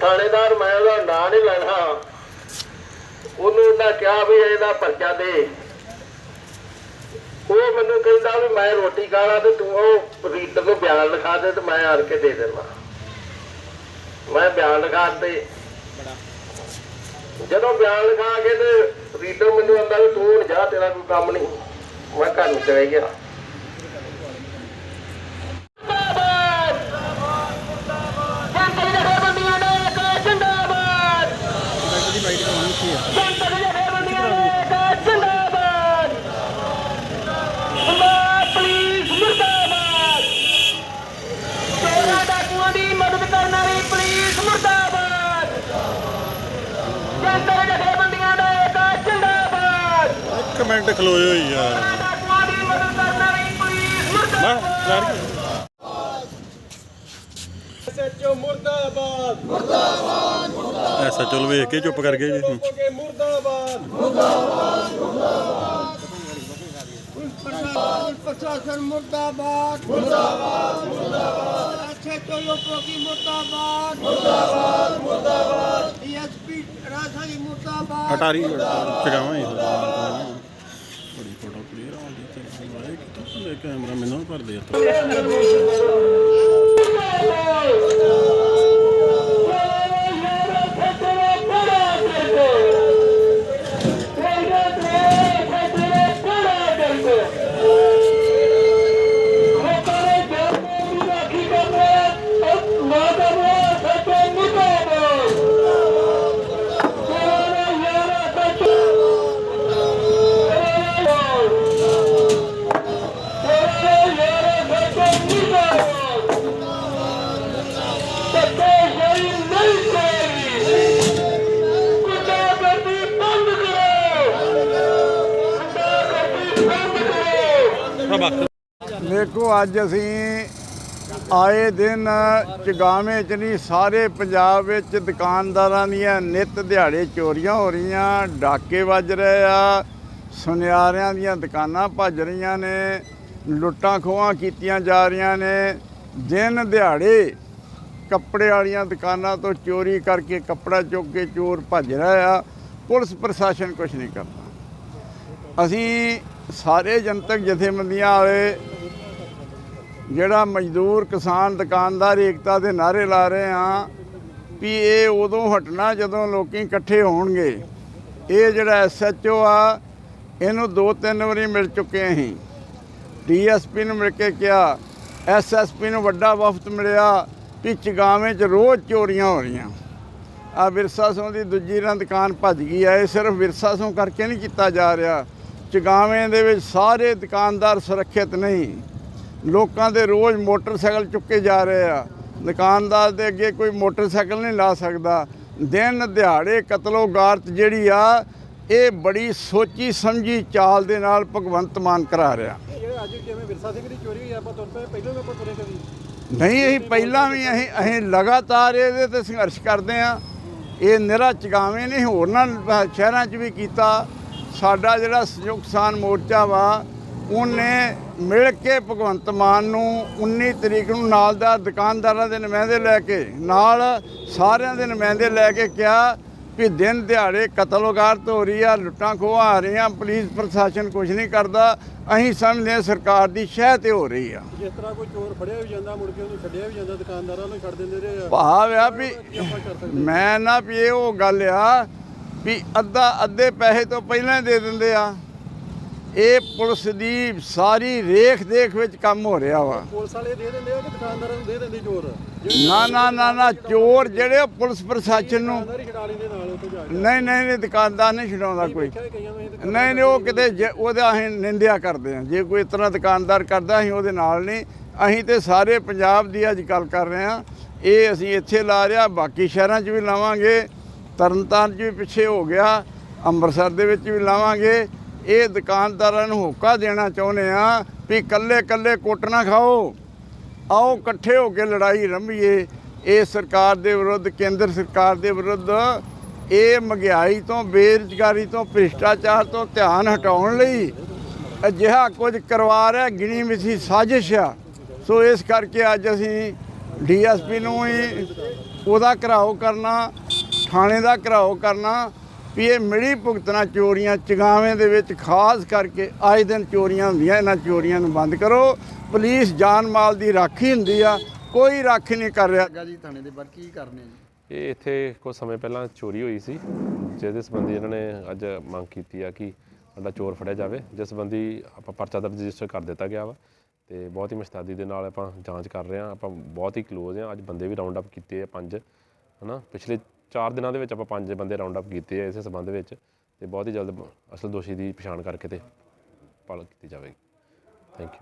ਇੱਕ ਥਾਣੇਦਾਰ, ਮੈਂ ਉਹਦਾ ਨਾਂ ਨਹੀਂ ਲੈਣਾ। ਉਹਨੂੰ ਉਹਨਾਂ ਕਿਹਾ ਵੀ ਇਹਦਾ ਪਰਚਾ ਦੇ। ਉਹ ਮੈਨੂੰ ਕਹਿੰਦਾ ਵੀ ਮੈਂ ਰੋਟੀ ਖਾਣਾ ਤੇ ਤੂੰ ਉਹ ਰੀਡਰ ਤੋਂ ਬਿਆਨ ਲਿਖਾ ਦੇ ਤੇ ਮੈਂ ਆਣ ਕੇ ਦੇ ਦੇਣਾ ਮੈਂ ਬਿਆਨ ਲਿਖਾ ਤੇ ਜਦੋਂ ਬਿਆਨ ਲਿਖਾ ਕੇ ਤੇ ਰੀਡਰ ਮੈਨੂੰ ਆਂਦਾ ਤੂੰ ਜਾ, ਤੇਰਾ ਕੋਈ ਕੰਮ ਨਹੀਂ। ਮੈਂ ਘਰ ਨੂੰ ਚਲੇ ਗਿਆ ਜਨਤਕ ਜਥੇਬੰਦੀਆਂ ਦਾ ਇੱਕ ਜਿੰਦਾਬਾਦ ਜਨਤਕ ਜਥੇਬੰਦੀਆਂ ਦਾ ਇੱਕ ਜਿੰਦਾਬਾਦ ਪੰਜਾਬ ਪੁਲਿਸ ਮੁਰਦਾਬਾਦ ਚੋਰਾਂ ਡਾਕੂਆਂ ਦੀ ਮਦਦ ਕਰਨ ਵਾਲੀ ਪੁਲਿਸ ਮੁਰਦਾਬਾਦ ਜਨਤਕ ਜਥੇਬੰਦੀਆਂ ਦਾ ਇੱਕ ਜਿੰਦਾਬਾਦ ਇੱਕ ਮਿੰਟ ਖਲੋਏ ਹੋਈ ਆ ਮੈਂ ਲੜ ਗਈ ਐਸਐਚਓ ਮੁਰਦਾਬਾਦ। ਮੁਰਦਾਬਾਦ ਮੁਰਦਾਬਾਦ ਐਸਐਚਓ ਵੇਖ ਕੇ ਚੁੱਪ ਕਰ ਗਏ ਜੀ। ਮੁਰਦਾਬਾਦ ਮੁਰਦਾਬਾਦ। ਮੁਰਦਾਬਾਦ ਪ੍ਰਸ਼ਾਸਨ ਮੁਰਦਾਬਾਦ। ਮੁਰਦਾਬਾਦ। ਮੁਰਦਾਬਾਦ ਐਸਐਚਓ ਲੋਕੋ ਕੀ ਮੁਰਦਾਬਾਦ। ਮੁਰਦਾਬਾਦ ਮੁਰਦਾਬਾਦ। ਡੀਐਸਪੀ ਰਾਜਾ ਜੀ ਮੁਰਦਾਬਾਦ। ਅਟਾਰੀ ਜਗਾਵਾਂ ਹੀ ਕਲੀਅਰ ਆਉਂਦੀ ਤੇ ਲਾਇਕ ਕਿਤੋਂ ਲੈ ਕੈਮਰਾ ਮੈਨੂੰ ਭਰ ਦੇ ਦੇਖੋ, ਅੱਜ ਅਸੀਂ ਆਏ ਦਿਨ ਚਗਾਵੇਂ ਚ ਨਹੀਂ, ਸਾਰੇ ਪੰਜਾਬ ਵਿੱਚ ਦੁਕਾਨਦਾਰਾਂ ਦੀਆਂ ਨਿਤ ਦਿਹਾੜੇ ਚੋਰੀਆਂ ਹੋ ਰਹੀਆਂ, ਡਾਕੇ ਵੱਜ ਰਹੇ ਆ, ਸੁਨਿਆਰਿਆਂ ਦੀਆਂ ਦੁਕਾਨਾਂ ਭੱਜ ਰਹੀਆਂ ਨੇ, ਲੁੱਟਾਂ ਖੋਹਾਂ ਕੀਤੀਆਂ ਜਾ ਰਹੀਆਂ ਨੇ। ਦਿਨ ਦਿਹਾੜੇ ਕੱਪੜੇ ਵਾਲੀਆਂ ਦੁਕਾਨਾਂ ਤੋਂ ਚੋਰੀ ਕਰਕੇ ਕੱਪੜਾ ਚੁੱਕ ਕੇ ਚੋਰ ਭੱਜ ਰਿਹਾ ਆ। ਪੁਲਿਸ ਪ੍ਰਸ਼ਾਸਨ ਕੁਝ ਨਹੀਂ ਕਰਦਾ। ਅਸੀਂ ਸਾਰੇ ਜਨਤਕ ਜਥੇਬੰਦੀਆਂ ਵਾਲੇ, ਜਿਹੜਾ ਮਜ਼ਦੂਰ, ਕਿਸਾਨ, ਦੁਕਾਨਦਾਰ ਏਕਤਾ ਦੇ ਨਾਰੇ ਲਾ ਰਹੇ ਆ ਵੀ ਇਹ ਉਦੋਂ ਹਟਣਾ ਜਦੋਂ ਲੋਕੀ ਇਕੱਠੇ ਹੋਣਗੇ। ਇਹ ਜਿਹੜਾ ਐਸਐਚਓ ਆ, ਇਹਨੂੰ ਦੋ ਤਿੰਨ ਵਾਰੀ ਮਿਲ ਚੁੱਕੇ ਅਸੀਂ। ਡੀਐਸਪੀ ਨੂੰ ਮਿਲ ਕੇ ਕਿਹਾ ਐਸਐਸਪੀ ਨੂੰ ਵੱਡਾ ਵਫਦ ਮਿਲਿਆ ਵੀ ਚਗਾਵੇਂ 'ਚ ਰੋਜ਼ ਚੋਰੀਆਂ ਹੋ ਰਹੀਆਂ। ਆ ਵਿਰਸਾ ਸੋਂ ਦੀ ਦੂਜੀ ਰਾਂ ਦੁਕਾਨ ਭੱਜ ਗਈ ਆ, ਇਹ ਸਿਰਫ ਵਿਰਸਾ ਸਿੰਘ ਕਰਕੇ ਨਹੀਂ ਕੀਤਾ ਜਾ ਰਿਹਾ। ਚਗਾਵੇਂ ਦੇ ਵਿੱਚ ਸਾਰੇ ਦੁਕਾਨਦਾਰ ਸੁਰੱਖਿਅਤ ਨਹੀਂ। ਲੋਕਾਂ ਦੇ ਰੋਜ਼ ਮੋਟਰਸਾਈਕਲ ਚੁੱਕੇ ਜਾ ਰਹੇ ਆ। ਦੁਕਾਨਦਾਰ ਦੇ ਅੱਗੇ ਕੋਈ ਮੋਟਰਸਾਈਕਲ ਨਹੀਂ ਲਾ ਸਕਦਾ। ਦਿਨ ਦਿਹਾੜੇ ਕਤਲੋ ਗਾਰਤ ਜਿਹੜੀ ਆ ਇਹ ਬੜੀ ਸੋਚੀ ਸਮਝੀ ਚਾਲ ਦੇ ਨਾਲ ਭਗਵੰਤ ਮਾਨ ਕਰਾ ਰਿਹਾ। ਨਹੀਂ ਅਸੀਂ ਪਹਿਲਾਂ ਵੀ ਅਸੀਂ ਅਸੀਂ ਲਗਾਤਾਰ ਇਹਦੇ ਤੇ ਸੰਘਰਸ਼ ਕਰਦੇ ਆ। ਇਹ ਨਿਹਰਾ ਚਗਾਵੇਂ ਨਹੀਂ ਹੋਰਨਾਂ ਸ਼ਹਿਰਾਂ 'ਚ ਵੀ ਕੀਤਾ। ਸਾਡਾ ਜਿਹੜਾ ਸੰਯੁਕਤ ਕਿਸਾਨ ਮੋਰਚਾ ਵਾ ਉਹਨੇ ਮਿਲ ਕੇ ਭਗਵੰਤ ਮਾਨ ਨੂੰ 19 ਤਰੀਕ ਨੂੰ ਨਾਲ ਦਾ ਦੁਕਾਨਦਾਰਾਂ ਦੇ ਨੁਮਾਇੰਦੇ ਲੈ ਕੇ ਨਾਲ ਸਾਰਿਆਂ ਦੇ ਨੁਮਾਇੰਦੇ ਲੈ ਕੇ ਕਿਹਾ ਵੀ ਦਿਨ ਦਿਹਾੜੇ ਕਤਲੋਗਾਰਤ ਹੋ ਰਹੀ ਆ ਲੁੱਟਾਂ ਖੋਹਾਂ ਆ ਰਹੀਆਂ ਪੁਲਿਸ ਪ੍ਰਸ਼ਾਸਨ ਕੁਝ ਨਹੀਂ ਕਰਦਾ ਅਸੀਂ ਸਮਝਦੇ ਹਾਂ ਸਰਕਾਰ ਦੀ ਸ਼ਹਿ ਤੇ ਹੋ ਰਹੀ ਆ। ਜਿਸ ਤਰ੍ਹਾਂ ਕੋਈ ਚੋਰ ਫੜਿਆ ਵੀ ਜਾਂਦਾ ਮੁੜ ਕੇ ਉਹਨੂੰ ਛੱਡਿਆ ਵੀ ਜਾਂਦਾ ਦੁਕਾਨਦਾਰਾਂ ਨੂੰ ਛੱਡ ਦਿੰਦੇ ਰਹੇ ਆ। ਭਾਵ ਆ ਵੀ ਮੈਂ ਨਾ ਵੀ ਇਹ ਉਹ ਗੱਲ ਆ ਵੀ ਅੱਧਾ ਅੱਧੇ ਪੈਸੇ ਤੋਂ ਪਹਿਲਾਂ ਹੀ ਦੇ ਦਿੰਦੇ ਆ। ਇਹ ਪੁਲਿਸ ਦੀ ਸਾਰੀ ਰੇਖ ਦੇਖ ਵਿੱਚ ਕੰਮ ਹੋ ਰਿਹਾ ਵਾ। ਪੁਲਿਸ ਵਾਲੇ ਦੇ ਦਿੰਦੇ ਆ ਕਿ ਦੁਕਾਨਦਾਰਾਂ ਨੂੰ ਦੇ ਦਿੰਦੇ ਚੋਰ? ਨਾ ਨਾ ਨਾ ਨਾ ਚੋਰ ਜਿਹੜੇ ਪੁਲਿਸ ਪ੍ਰਸ਼ਾਸਨ ਨੂੰ ਨਹੀਂ ਨਹੀਂ ਨਹੀਂ ਦੁਕਾਨਦਾਰ ਨਹੀਂ ਛਡਾਉਂਦਾ ਕੋਈ। ਨਹੀਂ ਨਹੀਂ ਉਹ ਕਿਤੇ ਉਹਦਾ ਅਸੀਂ ਨਿੰਦਿਆ ਕਰਦੇ ਹਾਂ ਜੇ ਕੋਈ ਤਰ੍ਹਾਂ ਦੁਕਾਨਦਾਰ ਕਰਦਾ ਅਸੀਂ ਉਹਦੇ ਨਾਲ ਨਹੀਂ। ਅਸੀਂ ਤੇ ਸਾਰੇ ਪੰਜਾਬ ਦੀ ਅੱਜ ਗੱਲ ਕਰ ਰਹੇ ਹਾਂ ਇਹ ਅਸੀਂ ਇੱਥੇ ਲਾ ਰਿਹਾ ਬਾਕੀ ਸ਼ਹਿਰਾਂ 'ਚ ਵੀ ਲਾਵਾਂਗੇ। ਤਰਨਤਾਰਨ 'ਚ ਵੀ ਪਿੱਛੇ ਹੋ ਗਿਆ, ਅੰਮ੍ਰਿਤਸਰ ਦੇ ਵਿੱਚ ਵੀ ਲਾਵਾਂਗੇ। ਇਹ ਦੁਕਾਨਦਾਰਾਂ ਨੂੰ ਹੋਕਾ ਦੇਣਾ ਚਾਹੁੰਦੇ ਆ ਵੀ ਕੱਲੇ ਕੱਲੇ ਕੁੱਟ ਨਾ ਖਾਓ। ਆਓ ਇਕੱਠੇ ਹੋ ਕੇ ਲੜਾਈ ਰੰਭੀਏ। ਇਹ ਸਰਕਾਰ ਦੇ ਵਿਰੁੱਧ, ਕੇਂਦਰ ਸਰਕਾਰ ਦੇ ਵਿਰੁੱਧ ਇਹ ਮਹਿੰਗਾਈ ਤੋਂ, ਬੇਰੁਜ਼ਗਾਰੀ ਤੋਂ, ਭ੍ਰਿਸ਼ਟਾਚਾਰ ਤੋਂ ਧਿਆਨ ਹਟਾਉਣ ਲਈ ਅਜਿਹਾ ਕੁਝ ਕਰਵਾ ਰਿਹਾ ਗਿਣੀ ਮਿਸੀ ਸਾਜ਼ਿਸ਼ ਆ। ਸੋ ਇਸ ਕਰਕੇ ਅੱਜ ਅਸੀਂ ਡੀਐਸਪੀ ਨੂੰ ਹੀ ਉਹਦਾ ਘਰਾਓ ਕਰਨਾ ਥਾਣੇ ਦਾ ਘਰਾਓ ਕਰਨਾ ਵੀ ਇਹ ਮਿਲੀ ਭੁਗਤਣਾ ਚੋਰੀਆਂ ਚਗਾਵੇਂ ਦੇ ਵਿੱਚ ਖਾਸ ਕਰਕੇ ਆਏ ਦਿਨ ਚੋਰੀਆਂ ਹੁੰਦੀਆਂ ਇਹਨਾਂ ਚੋਰੀਆਂ ਨੂੰ ਬੰਦ ਕਰੋ। ਪੁਲਿਸ ਜਾਨ ਮਾਲ ਦੀ ਰਾਖੀ ਹੁੰਦੀ ਆ ਕੋਈ ਰਾਖੀ ਨਹੀਂ ਕਰ ਰਿਹਾ। ਜੀ ਥਾਣੇ ਦੇ ਬਾਹਰ ਕੀ ਕਰਨੇ ਜੀ? ਇਹ ਇੱਥੇ ਕੁਝ ਸਮੇਂ ਪਹਿਲਾਂ ਚੋਰੀ ਹੋਈ ਸੀ ਜਿਹਦੇ ਸੰਬੰਧੀ ਇਹਨਾਂ ਨੇ ਅੱਜ ਮੰਗ ਕੀਤੀ ਆ ਕਿ ਸਾਡਾ ਚੋਰ ਫੜਿਆ ਜਾਵੇ ਜਿਸ ਸੰਬੰਧੀ ਆਪਾਂ ਪਰਚਾ ਦਰਜ ਰਜਿਸਟਰ ਕਰ ਦਿੱਤਾ ਗਿਆ ਵਾ। ਤੇ ਬਹੁਤ ਹੀ ਮੁਸਤੈਦੀ ਦੇ ਨਾਲ ਆਪਾਂ ਜਾਂਚ ਕਰ ਰਹੇ ਹਾਂ ਆਪਾਂ ਬਹੁਤ ਹੀ ਕਲੋਜ਼ ਹਾਂ ਅੱਜ ਬੰਦੇ ਵੀ ਰਾਉਂਡ ਅਪ ਕੀਤੇ ਆ ਪੰਜ ਹਨਾ? ਪਿਛਲੇ 4 ਦਿਨਾਂ ਦੇ ਵਿੱਚ ਆਪਾਂ ਪੰਜ ਬੰਦੇ ਰਾਉਂਡ ਅਪ ਕੀਤੇ ਆ ਇਸੇ ਸੰਬੰਧ ਵਿੱਚ ਤੇ ਬਹੁਤ ਹੀ ਜਲਦ ਅਸਲ ਦੋਸ਼ੀ ਦੀ ਪਛਾਣ ਕਰਕੇ ਤੇ ਪਾਲਕ ਕੀਤੀ ਜਾਵੇਗੀ। Thank you